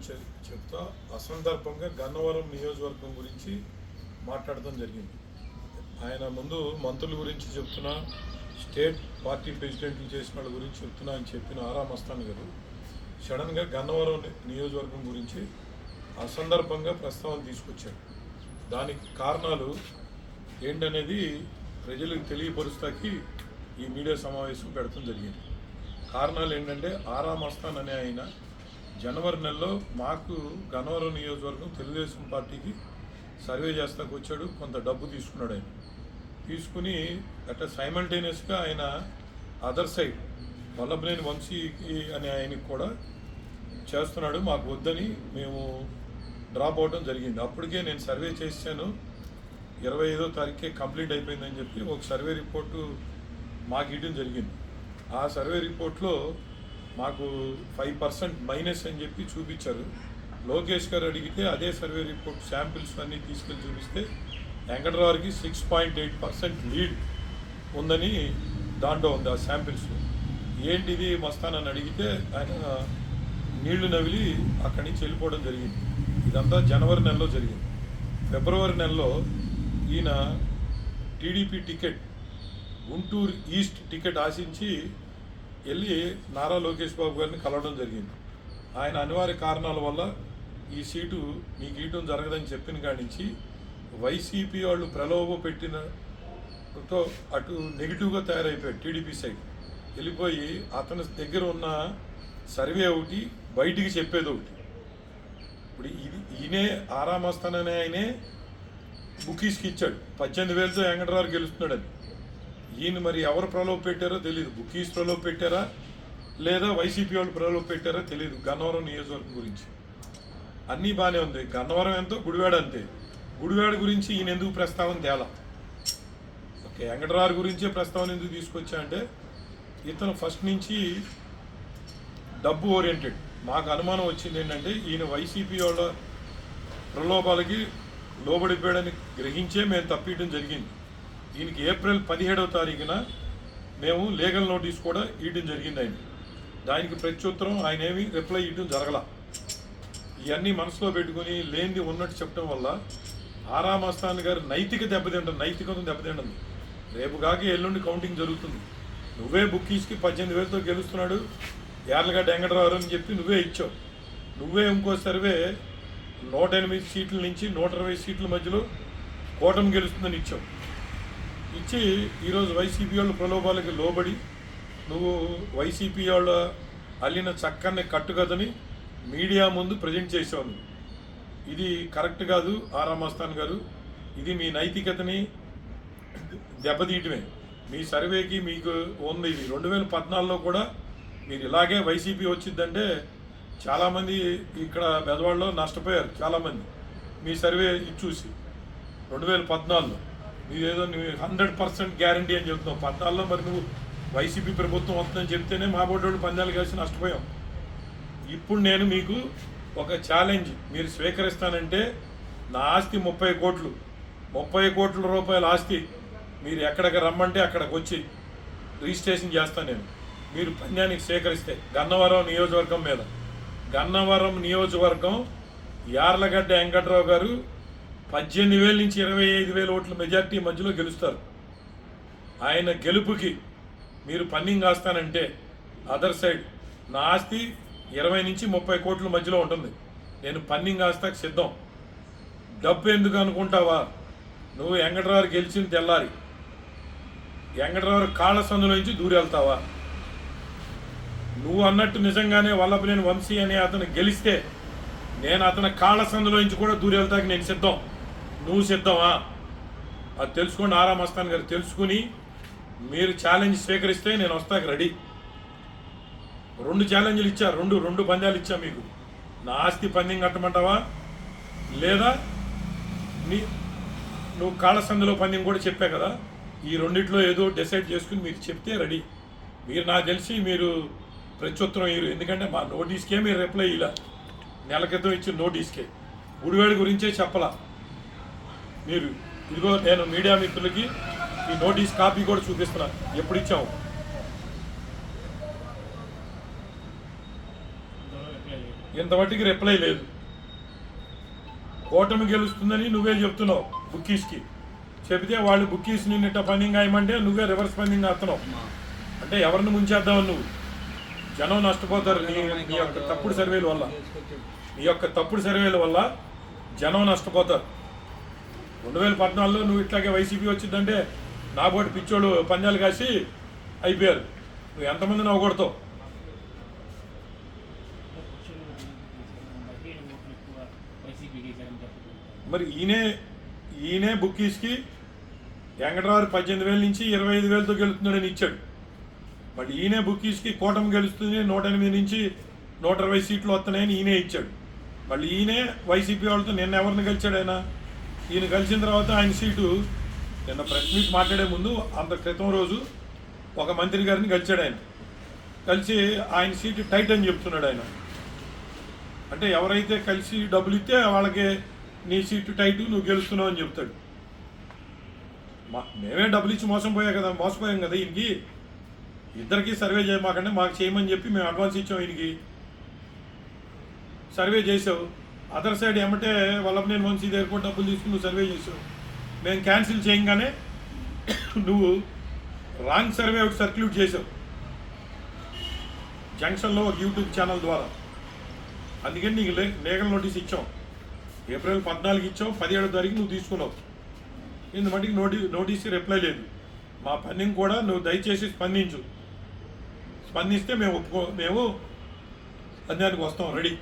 గురించి చెప్తా. అసందర్భంగా గన్నవరం నియోజకవర్గం గురించి మాట్లాడడం జరిగింది. ఆయన ముందు మంత్రుల గురించి చెప్తున్నా స్టేట్ పార్టీ ప్రెసిడెంట్లు చేసిన వాళ్ళ గురించి చెప్తున్నా అని చెప్పిన ఆరా మస్తాన్ గారు సడన్గా గన్నవరం నియోజకవర్గం గురించి అసందర్భంగా ప్రస్తావన తీసుకొచ్చాడు దానికి కారణాలు ఏంటనేది ప్రజలకు తెలియపరుస్తాకి ఈ మీడియా సమావేశం పెడతాం జరిగింది. కారణాలు ఏంటంటే ఆరా మస్తాన్ అనే ఆయన జనవరి నెలలో మాకు గన్నవరం నియోజకవర్గం తెలుగుదేశం పార్టీకి సర్వే చేస్తాకు వచ్చాడు. కొంత డబ్బు తీసుకున్నాడు ఆయన. తీసుకుని అట్లా సైమల్టేనియస్గా ఆయన అదర్ సైడ్ వల్లభనేని వంశీకి అనే ఆయనకి కూడా చేస్తున్నాడు. మాకు వద్దని మేము డ్రాప్ అవడం జరిగింది. అప్పటికే నేను సర్వే చేశాను. ఇరవై ఐదో తారీఖే కంప్లీట్ అయిపోయిందని చెప్పి ఒక సర్వే రిపోర్టు మాకు ఇవ్వడం జరిగింది. ఆ సర్వే రిపోర్ట్లో మాకు ఫైవ్ పర్సెంట్ మైనస్ అని చెప్పి చూపించారు. లోకేష్ గారు అడిగితే అదే సర్వే రిపోర్ట్ శాంపిల్స్ అన్నీ తీసుకెళ్ళి చూపిస్తే వెంకటరావుకి six point eight percent lead ఉందని దాంట్లో ఉంది ఆ శాంపిల్స్. ఏంటిది మస్తానని అడిగితే ఆయన నీళ్ళు నవిలి అక్కడి నుంచి వెళ్ళిపోవడం జరిగింది. ఇదంతా జనవరి నెలలో జరిగింది. ఫిబ్రవరి నెలలో ఈయన TDP ticket Guntur east ticket ఆశించి వెళ్ళి నారా లోకేష్ బాబు గారిని కలవడం జరిగింది. ఆయన అనివార్య కారణాల వల్ల ఈ సీటు మీకు ఇవ్వడం జరగదని చెప్పిన కాడి నుంచి వైసీపీ వాళ్ళు ప్రలోభ పెట్టిన తో అటు నెగిటివ్గా తయారైపోయాడు టీడీపీ సైడ్. వెళ్ళిపోయి అతని దగ్గర ఉన్న సర్వే ఒకటి బయటికి చెప్పేది ఒకటి. ఇప్పుడు ఇది ఈయనే ఆరామస్తాననే ఆయనే బుకీస్కి ఇచ్చాడు. పద్దెనిమిది వేలతో వెంకటరావు గెలుస్తున్నాడని. ఈయన మరి ఎవరు ప్రలోభ పెట్టారో తెలియదు బుకీస్ ప్రలోభ పెట్టారా లేదా వైసీపీ వాళ్ళు ప్రలోభ పెట్టారో తెలియదు గన్నవరం నియోజకవర్గం గురించి. అన్నీ బాగానే ఉంది. గన్నవరం ఎంతో గుడివాడ అంతే. గుడివాడ గురించి ఈయన ఎందుకు ప్రస్తావన తేలా? ఓకే వెంకటరావు గురించే ప్రస్తావన ఎందుకు తీసుకొచ్చా అంటే ఇతను ఫస్ట్ నుంచి డబ్బు ఓరియంటెడ్. మాకు అనుమానం వచ్చింది ఏంటంటే ఈయన వైసీపీ వాళ్ళ ప్రలోభాలకి లోబడిపోయాడని గ్రహించే మేము తప్పించడం జరిగింది. దీనికి ఏప్రిల్ పదిహేడవ తారీఖున మేము లీగల్ నోటీస్ కూడా ఇవ్వడం జరిగింది ఆయన దానికి ప్రత్యుత్తరం ఆయన ఏమి రిప్లై ఇవ్వడం జరగల. ఇవన్నీ మనసులో పెట్టుకుని లేనిది ఉన్నట్టు చెప్పడం వల్ల ఆరామస్థాన్ గారు నైతిక దెబ్బతింటుంది నైతికత దెబ్బతింటుంది రేపు కాక ఎల్లుండి కౌంటింగ్ జరుగుతుంది. నువ్వే బుక్కీస్కి పద్దెనిమిది వేలతో గెలుస్తున్నాడు యార్లగడ్డ వెంకటరావు అని చెప్పి నువ్వే ఇచ్చావు. నువ్వే ఇంకో సర్వే నూట ఎనిమిది సీట్ల నుంచి నూట ఇరవై సీట్ల మధ్యలో కూటమి గెలుస్తుందని ఇచ్చావు. ఇచ్చి ఈరోజు వైసీపీ వాళ్ళ ప్రలోభాలకి లోబడి నువ్వు వైసీపీ వాళ్ళ అల్లిన చక్కని కట్టుకథని మీడియా ముందు ప్రజెంట్ చేసావు ఇది కరెక్ట్ కాదు ఆరామస్థాన్ గారు. ఇది మీ నైతికతని దెబ్బతీయటమే. మీ సర్వేకి మీకు ఉంది ఇది. రెండు వేల పద్నాలుగులో కూడా మీరు ఇలాగే వైసీపీ వచ్చిందంటే చాలామంది ఇక్కడ బెదవాడలో నష్టపోయారు చాలామంది. మీ సర్వే ఇది చూసి. రెండు వేల పద్నాలుగులో. నీదేదో నువ్వు హండ్రెడ్ పర్సెంట్ గ్యారంటీ అని చెప్తున్నావు. పద్నాలుగులో మరి నువ్వు వైసీపీ ప్రభుత్వం వస్తుందని చెప్తేనే మా బోర్డు పందాలు కలిసి నష్టపోయాం. ఇప్పుడు నేను మీకు ఒక ఛాలెంజ్ మీరు స్వీకరిస్తానంటే నా ఆస్తి ముప్పై కోట్లు. ముప్పై కోట్ల రూపాయల ఆస్తి మీరు ఎక్కడికి రమ్మంటే అక్కడికి వచ్చి రిజిస్ట్రేషన్ చేస్తాను నేను. మీరు పంద్యానికి స్వీకరిస్తే గన్నవరం నియోజకవర్గం మీద. గన్నవరం నియోజకవర్గం యార్లగడ్డ వెంకట్రావు గారు పద్దెనిమిది వేల నుంచి ఇరవై ఐదు వేల ఓట్ల మెజార్టీ మధ్యలో గెలుస్తారు. ఆయన గెలుపుకి మీరు పన్నింగ్ కాస్తానంటే అదర్ సైడ్ నా ఆస్తి ఇరవై నుంచి ముప్పై కోట్ల మధ్యలో ఉంటుంది. నేను పన్నింగ్ కాస్తాకు సిద్ధం. డబ్బు ఎందుకు అనుకుంటావా? నువ్వు వెంకటరావు గెలిచిన తెల్లారి. వెంకటరావు కాళ్ళ సందులో నుంచి దూరి వెళ్తావా? నువ్వు అన్నట్టు నిజంగానే వల్లభనేని వంశీ అనే అతను గెలిస్తే నేను అతని కాళ్ళ సందులో నుంచి కూడా దూరి వెళ్తాకి నేను సిద్ధం. నువ్వు సిద్ధమా? అది తెలుసుకోండి ఆరామస్తాన్ గారు తెలుసుకుని మీరు ఛాలెంజ్ స్వీకరిస్తే నేను వస్తాకి రెడీ. రెండు ఛాలెంజ్లు ఇచ్చా రెండు రెండు పందాలు ఇచ్చా మీకు. నా ఆస్తి పందెం కట్టమంటావా? లేదా నీ నువ్వు కాళ్ళసందులో పందెం కూడా చెప్పా కదా? ఈ రెండిట్లో ఏదో డిసైడ్ చేసుకుని మీరు చెప్తే రెడీ. మీరు నాకు తెలిసి మీరు ప్రత్యుత్తరం ఇయ్యరు. ఎందుకంటే మా నోటీస్కే మీరు రిప్లై ఇలా నెల క్రితం ఇచ్చిన నోటీస్కే. గుడివాడి గురించే చెప్పలా. మీరు ఇదిగో నేను మీడియా మిత్రులకి ఈ నోటీస్ కాపీ కూడా చూపిస్తున్నా. ఎప్పుడు ఇచ్చాము ఇందులో రిప్లై లేదు. ఇంతవరకు రిప్లై లేదు గెలుస్తుందని నువ్వే చెప్తున్నావు బుక్కీస్కి. చెబితే వాళ్ళు బుక్కీస్ నిన్నట పండింగ్ అయ్యమంటే నువ్వే రివర్స్ పండింగ్ అవుతున్నావు అంటే ఎవరిని ముంచేద్దామని నువ్వు? జనం నష్టపోతారు నీ నీ యొక్క తప్పుడు సర్వేల వల్ల. నీ యొక్క తప్పుడు సర్వేల వల్ల జనం నష్టపోతారు. రెండు వేల పద్నాలుగులో నువ్వు ఇట్లాగే వైసీపీ వచ్చిందంటే నా పిచ్చోడు పిచ్చోళ్ళు పంజాలు కాసి అయిపోయారు. నువ్వు ఎంతమంది నవ్వకూడతావు? మరి ఈయనే ఈయనే బుక్కీస్కి వెంకటరావు పద్దెనిమిది వేల నుంచి ఇరవై ఐదు వేలతో గెలుస్తున్నాడని ఇచ్చాడు. మరి ఈయనే బుక్కీస్కి కూటమి గెలుస్తుంది నూట ఎనిమిది నుంచి నూట ఇరవై సీట్లు వస్తున్నాయని ఈయనే ఇచ్చాడు. మళ్ళీ ఈయనే వైసీపీ వాళ్ళతో నిన్న ఎవరిని గెలిచాడు ఆయన? ఈయన కలిసిన తర్వాత ఆయన సీటు నిన్న ప్రెస్ మీట్ మాట్లాడే ముందు అంత క్రితం రోజు ఒక మంత్రి గారిని కలిచాడు ఆయన. కలిసి ఆయన సీటు టైట్ అని చెప్తున్నాడు ఆయన. అంటే ఎవరైతే కలిసి డబ్బులు ఇస్తే వాళ్ళకి నీ సీటు టైట్ నువ్వు గెలుస్తున్నావు అని చెప్తాడు. మా మేమే డబ్బులు ఇచ్చి మోసం పోయా కదా మోసపోయాం కదా ఈయనకి. ఇద్దరికి సర్వే చేయమాకంటే మాకు చేయమని చెప్పి మేము అడ్వాన్స్ ఇచ్చాం ఈయనకి. సర్వే చేసావు అదర్ సైడ్ ఏమంటే వల్లభనేని వంశీ దగ్గర కూడా డబ్బులు తీసుకుని నువ్వు సర్వే చేసావు. మేము క్యాన్సిల్ చేయగానే నువ్వు రాంగ్ సర్వే ఒకటి సర్క్యూట్ చేసావు. జంక్షన్లో ఒక యూట్యూబ్ ఛానల్ ద్వారా. అందుకని నీకు లే లీగల్ నోటీస్ ఇచ్చాం. ఏప్రిల్ పద్నాలుగు ఇచ్చావు పదిహేడో తారీఖు నువ్వు తీసుకున్నావు. ఇంత మటుకు నోటీ నోటీస్కి రిప్లై లేదు. మా పన్నింగ్ కూడా నువ్వు దయచేసి స్పందించు. స్పందిస్తే మేము ఒప్పుకో మేము పందానికి వస్తాం. రెడీ.